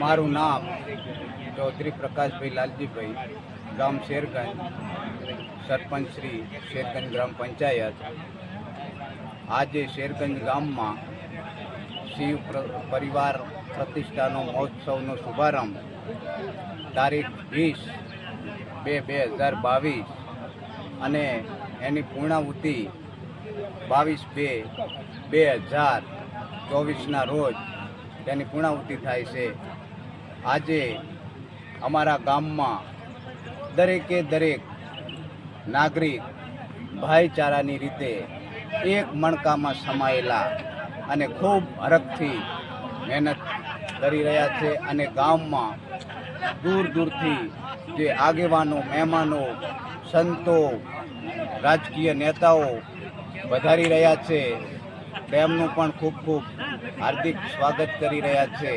મારું નામ ચૌધરી પ્રકાશભાઈ લાલજીભાઈ, ગામ શેરગંજ, સરપંચ શ્રી શેરગંજ ગ્રામ પંચાયત. આજે શેરગંજ ગામમાં શિવ પ્ર- પરિવાર પ્રતિષ્ઠાનો મહોત્સવનો શુભારંભ, તારીખ વીસ બે બે હજાર બાવીસ અને એની પૂર્ણાહુતિ બાવીસ બે બે હજાર ચોવીસના રોજ તેની પૂર્ણાહુતિ થાય છે. આજે અમારા ગામમાં દરેકે દરેક નાગરિક ભાઈચારાની રીતે એક મણકામાં સમાયેલા અને ખૂબ હરખથી મહેનત કરી રહ્યા છે અને ગામમાં દૂર દૂરથી જે આગેવાનો, મહેમાનો, સંતો, રાજકીય નેતાઓ વધારી રહ્યા છે. તેમનું પણ ખૂબ ખૂબ હાર્દિક સ્વાગત કરી રહ્યા છે.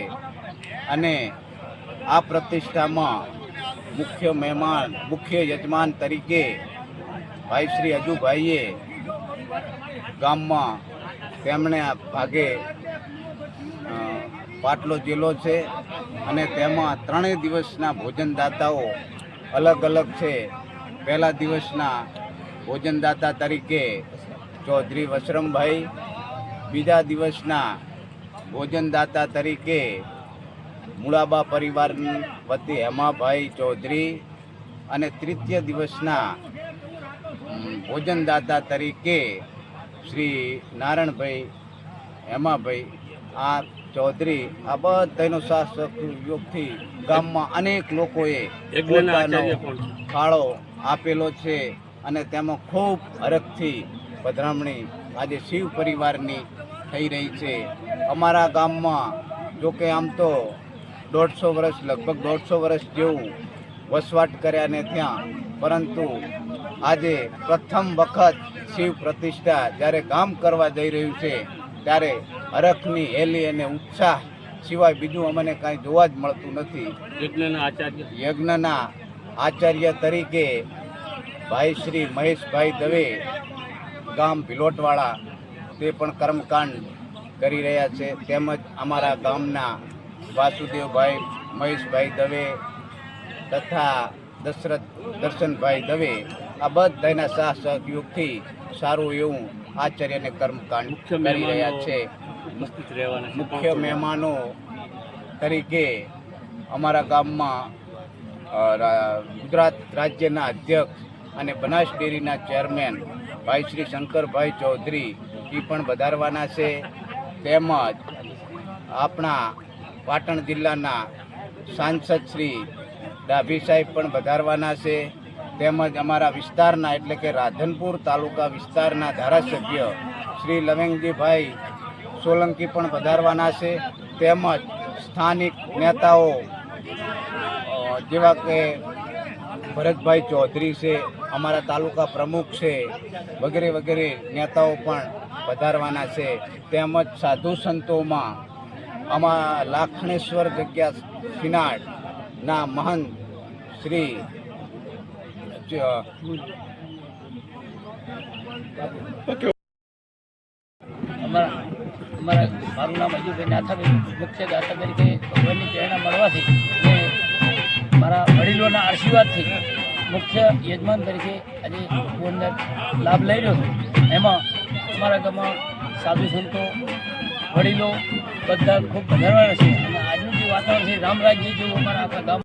અને આ પ્રતિષ્ઠામાં મુખ્ય મહેમાન, મુખ્ય યજમાન તરીકે ભાઈ શ્રી અજુભાઈએ ગામમાં તેમણે આ ભાગે પાટલો જિલ્લો છે અને તેમાં ત્રણેય દિવસના ભોજનદાતાઓ અલગ અલગ છે. પહેલા દિવસના ભોજનદાતા તરીકે ચૌધરી વસરમભાઈ બીજા દિવસના ભોજનદાતા તરીકે મુળાબા પરિવાર વતી હેમાભાઈ ચૌધરી અને તૃતીય દિવસના ભોજનદાતા તરીકે શ્રી નારાયણભાઈ હેમાભાઈ આ ચૌધરી આ બધાનો સાથ સહયોગથી ગામમાં અનેક લોકોએ પોતાનો? ફાળો આપેલો છે અને તેમાં ખૂબ હરખથી પધરામણી આજે શિવ પરિવારની થઈ રહી છે. અમારા ગામમાં જો કે આમ તો દોઢસો વર્ષ લગભગ દોઢસો વર્ષ જેવું વસવાટ કર્યા ને ત્યાં. પરંતુ આજે પ્રથમ વખત શિવ પ્રતિષ્ઠા જ્યારે ગામ કરવા જઈ રહ્યું છે ત્યારે હરખની હેલી અને ઉત્સાહ સિવાય બીજું અમને કાંઈ જોવા જ મળતું નથી. યજ્ઞના આચાર્ય. યજ્ઞના આચાર્ય તરીકે ભાઈ શ્રી મહેશભાઈ દવે ગામ ભિલોટવાળા તે પણ કર્મકાંડ કરી રહ્યા છે. તેમજ અમારા ગામના વાસુદેવભાઈ મહેશભાઈ દવે તથા દશરથ દર્શનભાઈ દવે આ બધાના સાહ સહયોગથી સારું એવું આચાર્યને કર્મકાંડ મુખ્ય કરી રહ્યા છે. મુખ્ય મહેમાનો તરીકે અમારા ગામમાં ગુજરાત રાજ્યના અધ્યક્ષ અને બનાસ ડેરીના ચેરમેન ભાઈ શ્રી શંકરભાઈ ચૌધરી એ પણ વધારવાના છે. તેમજ આપણા પાટણ જિલ્લાના સાંસદ શ્રી ડાભી સાહેબ પણ વધારવાના છે. તેમજ અમારા વિસ્તારના એટલે કે રાધનપુર તાલુકા વિસ્તારના ધારાસભ્ય શ્રી લવેંગજીભાઈ સોલંકી પણ વધારવાના છે. તેમજ સ્થાનિક નેતાઓ જેવા કે ભરતભાઈ ચૌધરી છે અમારા તાલુકા પ્રમુખ છે, વગેરે વગેરે નેતાઓ પણ વધારવાના છે. તેમજ સાધુ સંતોમાં આમાં લાખણેશ્વર જગ્યા સિનાડના મહંત શ્રી અમારા અમારા મારું નામ અજુભાઈ નાથાભાઈ, મુખ્ય દાતા તરીકે ભગવાનની પ્રેરણા મળવાથી મારા વડીલોના આશીર્વાદથી મુખ્ય યજમાન તરીકે આજે અંદર લાભ લઈ રહ્યો છું. એમાં અમારા ગામમાં સાધુ સંતો, વડીલો બધા ખૂબ વધારવાના છે. અને આજનું જે વાતાવરણ છે રામ રાજ્ય જેવું અમારા આખા ગામ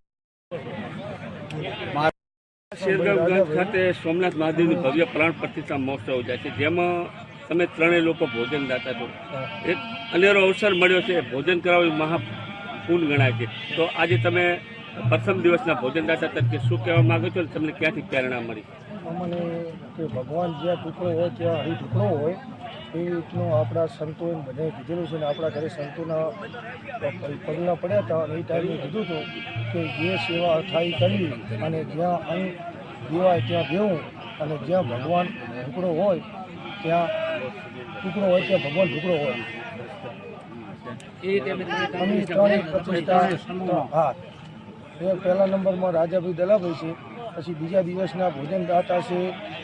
શેરગામ ગામ ખાતે સોમનાથ મહાદેવની ભવ્ય પ્રાણ પ્રતિષ્ઠા મહોત્સવ યોજાય છે. જેમાં તમે ત્રણેય લોકો ભોજન દાતા છો. એક અનેરો અવસર મળ્યો છે. ભોજન કરાવવું મહાપૂન ગણાય છે. તો આજે તમે પ્રથમ દિવસના ભોજન દાતા તરીકે શું કહેવા માગો છો? તમને ક્યાંથી પ્રેરણા મળી? અમને કે ભગવાન જ્યાં ટુકડો હોય ત્યાં હરી ટુકડો હોય એ રીતનું આપણા સંતોએ બધાએ કીધેલું છે અને આપણા ઘરે સંતોના પગલાં પડ્યા હતા એ ટાઈમે કીધું હતું કે જે સેવા અથાઈ કરવી અને જ્યાં અહીં દેવાય ત્યાં દેવું અને જ્યાં ભગવાન ટુકડો હોય ત્યાં ટુકડો હોય ત્યાં ભગવાન ટુકડો હોય. એ રીતે અમે પ્રતિષ્ઠા હા. એ પહેલા નંબરમાં રાજાભાઈ દલાભાઈ છે, પછી બીજા દિવસના ભોજનદાતા છે,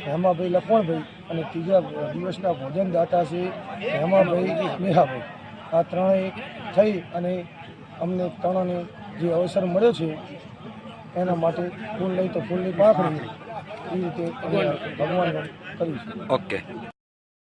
હેમાભાઈ લખમણભાઈ, અને ત્રીજા દિવસના ભોજનદાતા છે, હેમાભાઈ સ્નેહાભાઈ આ ત્રણેય થઈ અને અમને ત્રણને જે અવસર મળ્યો છે, એના માટે ફૂલ લઈ તો ફૂલની પાખડી એ રીતે ભગવાન કર્યું ઓકે.